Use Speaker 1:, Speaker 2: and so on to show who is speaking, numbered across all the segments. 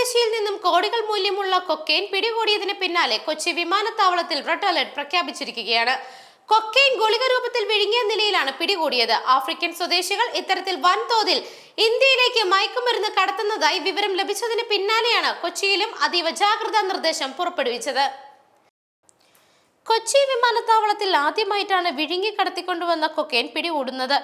Speaker 1: സ്വദേശിയിൽ നിന്നും കോടികൾ മൂല്യമുള്ള കൊക്കെയിൻ പിടികൂടിയതിന് പിന്നാലെ കൊച്ചി വിമാനത്താവളത്തിൽ റെഡ് അലർട്ട് പ്രഖ്യാപിച്ചിരിക്കുകയാണ്. കൊക്കെയിൻ ഗുളിക രൂപത്തിൽ വിഴുങ്ങിയ നിലയിലാണ് പിടികൂടിയത്. ആഫ്രിക്കൻ സ്വദേശികൾ ഇത്തരത്തിൽ വൻതോതിൽ ഇന്ത്യയിലേക്ക് മയക്കുമരുന്ന് കടത്തുന്നതായി വിവരം ലഭിച്ചതിന് പിന്നാലെയാണ് കൊച്ചിയിലും അതീവ ജാഗ്രതാ നിർദ്ദേശം പുറപ്പെടുവിച്ചത്. കൊച്ചി വിമാനത്താവളത്തിൽ ആദ്യമായിട്ടാണ് വിഴുങ്ങി കടത്തിക്കൊണ്ടുവന്ന കൊക്കെയിൻ പിടികൂടുന്നത്.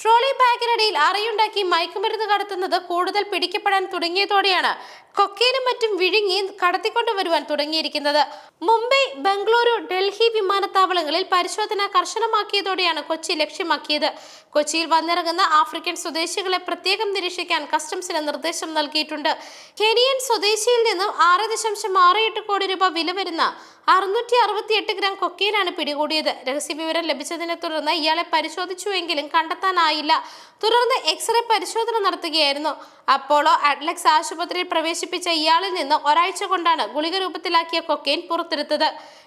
Speaker 1: ട്രോളി ബാഗിനടിയിൽ അറയുണ്ടാക്കി മയക്കുമരുന്ന് കടത്തുന്നത് കൂടുതൽ പിടിക്കപ്പെടാൻ തുടങ്ങിയതോടെയാണ് കൊക്കെയിനും മറ്റും വിഴുങ്ങി കടത്തിക്കൊണ്ടുവരുവാൻ തുടങ്ങിയിരിക്കുന്നത്. മുംബൈ ബംഗളൂരു ഡൽഹി വിമാനത്താവളങ്ങളിൽ പരിശോധന കർശനമാക്കിയതോടെയാണ് കൊച്ചി ലക്ഷ്യമാക്കിയത്. കൊച്ചിയിൽ വന്നിറങ്ങുന്ന ആഫ്രിക്കൻ സ്വദേശികളെ പ്രത്യേകം നിരീക്ഷിക്കാൻ കസ്റ്റംസിന് നിർദ്ദേശം നൽകിയിട്ടുണ്ട്. കെനിയൻ സ്വദേശിയിൽ നിന്നും ആറ് ദശാംശം ആറ് എട്ട് കോടി രൂപ വില വരുന്ന അറുന്നൂറ്റി അറുപത്തിയെട്ട് ഗ്രാം കൊക്കയിലാണ് പിടികൂടിയത്. രഹസ്യവിവരം ലഭിച്ചതിനെ തുടർന്ന് ഇയാളെ പരിശോധിച്ചുവെങ്കിലും കണ്ടെത്താനായില്ല. തുടർന്ന് എക്സ്റേ പരിശോധന നടത്തുകയായിരുന്നു. അപ്പോളോ അഡ്ലക്സ് ആശുപത്രിയിൽ പ്രവേശിപ്പിച്ച ഇയാളിൽ നിന്ന് ഒരാഴ്ച കൊണ്ടാണ് ഗുളിക രൂപത്തിലാക്കിയ കൊക്കൈൻ പുറത്തെടുത്തത്.